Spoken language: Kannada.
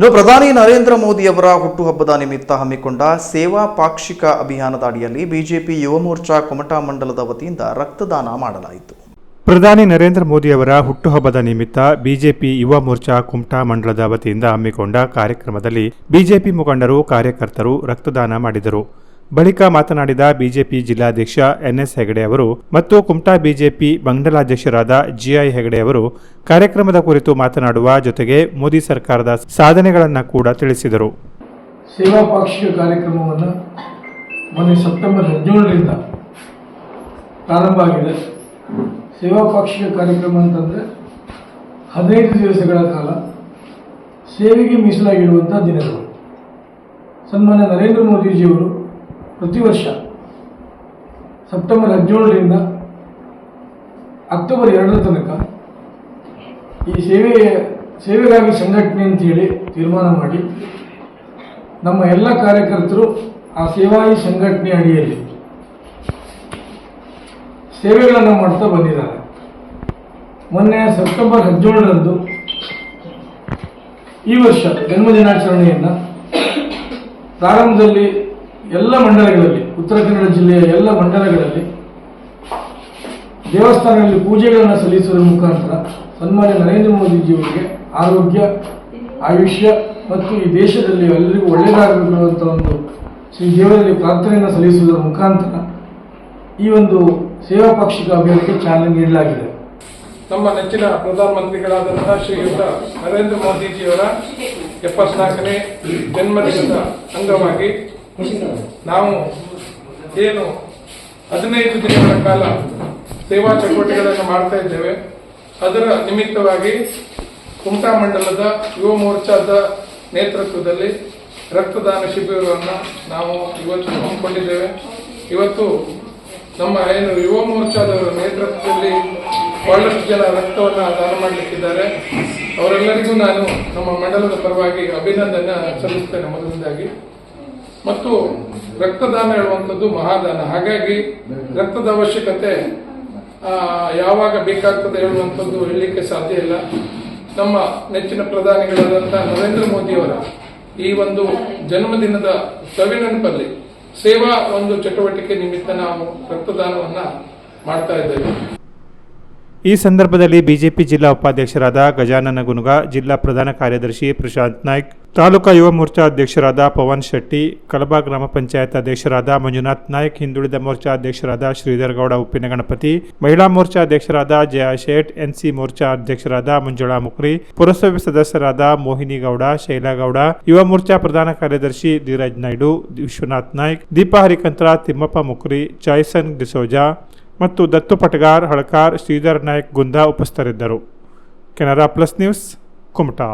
ಇನ್ನು ಪ್ರಧಾನಿ ನರೇಂದ್ರ ಮೋದಿಯವರ ಹುಟ್ಟುಹಬ್ಬದ ನಿಮಿತ್ತ ಹಮ್ಮಿಕೊಂಡ ಸೇವಾ ಪಾಕ್ಷಿಕ ಅಭಿಯಾನದ ಅಡಿಯಲ್ಲಿ ಬಿಜೆಪಿ ಯುವ ಮೋರ್ಚಾ ಕುಮಟಾ ಮಂಡಲದ ವತಿಯಿಂದ ರಕ್ತದಾನ ಮಾಡಲಾಯಿತು. ಪ್ರಧಾನಿ ನರೇಂದ್ರ ಮೋದಿಯವರ ಹುಟ್ಟುಹಬ್ಬದ ನಿಮಿತ್ತ ಬಿಜೆಪಿ ಯುವ ಮೋರ್ಚಾ ಕುಮಟಾ ಮಂಡಲದ ವತಿಯಿಂದ ಹಮ್ಮಿಕೊಂಡ ಕಾರ್ಯಕ್ರಮದಲ್ಲಿ ಬಿಜೆಪಿ ಮುಖಂಡರು, ಕಾರ್ಯಕರ್ತರು ರಕ್ತದಾನ ಮಾಡಿದರು. ಬಳಿಕ ಮಾತನಾಡಿದ ಬಿಜೆಪಿ ಜಿಲ್ಲಾಧ್ಯಕ್ಷ ಎನ್ಎಸ್ ಹೆಗಡೆ ಅವರು ಮತ್ತು ಕುಮಟಾ ಬಿಜೆಪಿ ಮಂಡಲಾಧ್ಯಕ್ಷರಾದ ಜಿಐ ಹೆಗಡೆ ಅವರು ಕಾರ್ಯಕ್ರಮದ ಕುರಿತು ಮಾತನಾಡುವ ಜೊತೆಗೆ ಮೋದಿ ಸರ್ಕಾರದ ಸಾಧನೆಗಳನ್ನು ಕೂಡ ತಿಳಿಸಿದರು. ಸೇವಾ ಪಾಕ್ಷಿಕ ಕಾರ್ಯಕ್ರಮವನ್ನು ಮೊನ್ನೆ ಸೆಪ್ಟೆಂಬರ್ ಹದಿನೇಳರಿಂದ ಪ್ರಾರಂಭ ಆಗಿದೆ. ಸೇವಾ ಪಾಕ್ಷಿಕ ಕಾರ್ಯಕ್ರಮ ಅಂತಂದರೆ ಹದಿನೈದು ದಿವಸಗಳ ಕಾಲ ಸೇವೆಗೆ ಮೀಸಲಾಗಿರುವಂಥ ದಿನಗಳು. ಸನ್ಮಾನ್ಯ ನರೇಂದ್ರ ಮೋದಿಜಿಯವರು ಪ್ರತಿ ವರ್ಷ ಸೆಪ್ಟೆಂಬರ್ ಹದಿನೇಳರಿಂದ ಅಕ್ಟೋಬರ್ ಎರಡರ ತನಕ ಈ ಸೇವೆ, ಸೇವೆಗಾಗಿ ಸಂಘಟನೆ ಅಂತೇಳಿ ತೀರ್ಮಾನ ಮಾಡಿ ನಮ್ಮ ಎಲ್ಲ ಕಾರ್ಯಕರ್ತರು ಆ ಸೇವಾಯಿ ಸಂಘಟನೆ ಅಡಿಯಲ್ಲಿ ಸೇವೆಗಳನ್ನು ಮಾಡ್ತಾ ಬಂದಿದ್ದಾರೆ. ಮೊನ್ನೆ ಸೆಪ್ಟೆಂಬರ್ ಹದಿನೇಳರಂದು ಈ ವರ್ಷ ಜನ್ಮದಿನಾಚರಣೆಯನ್ನು ಪ್ರಾರಂಭದಲ್ಲಿ ಎಲ್ಲ ಮಂಡಲಗಳಲ್ಲಿ, ಉತ್ತರ ಕನ್ನಡ ಜಿಲ್ಲೆಯ ಎಲ್ಲ ಮಂಡಲಗಳಲ್ಲಿ ದೇವಸ್ಥಾನಗಳಲ್ಲಿ ಪೂಜೆಗಳನ್ನು ಸಲ್ಲಿಸುವ ಮುಖಾಂತರ ಸನ್ಮಾನ್ಯ ನರೇಂದ್ರ ಮೋದಿಜಿಯವರಿಗೆ ಆರೋಗ್ಯ, ಆಯುಷ್ಯ ಮತ್ತು ಈ ದೇಶದಲ್ಲಿ ಎಲ್ಲರಿಗೂ ಒಳ್ಳೆಯದಾಗಬೇಕು ಒಂದು ಶ್ರೀ ದೇವರಲ್ಲಿ ಪ್ರಾರ್ಥನೆಯನ್ನು ಸಲ್ಲಿಸುವುದರ ಮುಖಾಂತರ ಈ ಒಂದು ಸೇವಾ ಪಕ್ಷಿಕ ಅಭಿಯಾನಕ್ಕೆ ಚಾಲನೆ ನೀಡಲಾಗಿದೆ. ನಮ್ಮ ನೆಚ್ಚಿನ ಪ್ರಧಾನಮಂತ್ರಿಗಳಾದಂತಹ ಶ್ರೀಯುತ ನರೇಂದ್ರ ಮೋದಿಜಿಯವರ ಎಪ್ಪತ್ನಾಲ್ಕನೇ ಜನ್ಮದಿನದ ಅಂಗವಾಗಿ ನಾವು ಏನು ಹದಿನೈದು ದಿನಗಳ ಕಾಲ ಸೇವಾ ಚಟುವಟಿಕೆಗಳನ್ನು ಮಾಡ್ತಾ ಇದ್ದೇವೆ. ಅದರ ನಿಮಿತ್ತವಾಗಿ ಕುಮಟಾ ಮಂಡಲದ ಯುವ ಮೋರ್ಚಾದ ನೇತೃತ್ವದಲ್ಲಿ ರಕ್ತದಾನ ಶಿಬಿರವನ್ನು ನಾವು ಇವತ್ತು ಹಮ್ಮಿಕೊಂಡಿದ್ದೇವೆ. ಇವತ್ತು ನಮ್ಮ ಏನು ಯುವ ಮೋರ್ಚಾದವರ ನೇತೃತ್ವದಲ್ಲಿ ಬಹಳಷ್ಟು ಜನ ರಕ್ತವನ್ನು ದಾನ ಮಾಡಲಿಕ್ಕಿದ್ದಾರೆ. ಅವರೆಲ್ಲರಿಗೂ ನಾನು ನಮ್ಮ ಮಂಡಲದ ಪರವಾಗಿ ಅಭಿನಂದನೆ ಸಲ್ಲಿಸ್ತೇನೆ ಮೊದಲನೇದಾಗಿ. ಮತ್ತು ರಕ್ತದಾನ ಹೇಳುವಂಥದ್ದು ಮಹಾದಾನ. ಹಾಗಾಗಿ ರಕ್ತದ ಅವಶ್ಯಕತೆ ಯಾವಾಗ ಬೇಕಾಗ್ತದೆ ಹೇಳುವಂಥದ್ದು ಹೇಳಲಿಕ್ಕೆ ಸಾಧ್ಯ ಇಲ್ಲ. ನಮ್ಮ ನೆಚ್ಚಿನ ಪ್ರಧಾನಿಗಳಾದಂಥ ನರೇಂದ್ರ ಮೋದಿಯವರ ಈ ಒಂದು ಜನ್ಮದಿನದ ಸವಿನೆನಪಲ್ಲಿ ಸೇವಾ ಒಂದು ಚಟುವಟಿಕೆ ನಿಮಿತ್ತ ನಾವು ರಕ್ತದಾನವನ್ನ ಮಾಡ್ತಾ ಇದ್ದೇವೆ. ಈ ಸಂದರ್ಭದಲ್ಲಿ ಬಿಜೆಪಿ ಜಿಲ್ಲಾ ಉಪಾಧ್ಯಕ್ಷರಾದ ಗಜಾನನ ಗುನುಗ, ಜಿಲ್ಲಾ ಪ್ರಧಾನ ಕಾರ್ಯದರ್ಶಿ ಪ್ರಶಾಂತ್ ನಾಯ್ಕ್ ತಾಲೂಕಾ ಯುವ ಮೋರ್ಚಾ ಅಧ್ಯಕ್ಷರಾದ ಪವನ್ ಶೆಟ್ಟಿ ಕಲಬಾ ಗ್ರಾಮ ಪಂಚಾಯತ್ ಅಧ್ಯಕ್ಷರಾದ ಮಂಜುನಾಥ್ ನಾಯಕ್, ಹಿಂದುಳಿದ ಮೋರ್ಚಾ ಅಧ್ಯಕ್ಷರಾದ ಶ್ರೀಧರ್ ಗೌಡ, ಉಪ್ಪಿನ ಗಣಪತಿ, ಮಹಿಳಾ ಮೋರ್ಚಾ ಅಧ್ಯಕ್ಷರಾದ ಜಯಾ ಶೇಟ್, ಎನ್ಸಿ ಮೋರ್ಚಾ ಅಧ್ಯಕ್ಷರಾದ ಮಂಜುಳಾ ಮುಕ್ರಿ, ಪುರಸಭೆ ಸದಸ್ಯರಾದ ಮೋಹಿನಿ ಗೌಡ, ಶೈಲಾ ಗೌಡ, ಯುವ ಮೋರ್ಚಾ ಪ್ರಧಾನ ಕಾರ್ಯದರ್ಶಿ ಧೀರಜ್ ನಾಯ್ಡು, ವಿಶ್ವನಾಥ್ ನಾಯ್ಕ್, ದೀಪಾ ಹರಿಕಂತ್ರ, ತಿಮ್ಮಪ್ಪ ಮುಕ್ರಿ ಜಾಯ್ಸನ್ ಡಿಸೋಜಾ ಮತ್ತು ದತ್ತು ಪಟಗಾರ್, ಹಳಕಾರ್, ಶ್ರೀಧರ್ ನಾಯಕ್ ಗುಂದಾ ಉಪಸ್ಥರಿದ್ದರು ಕೆನರಾ ಪ್ಲಸ್ ನ್ಯೂಸ್, ಕುಮಟಾ.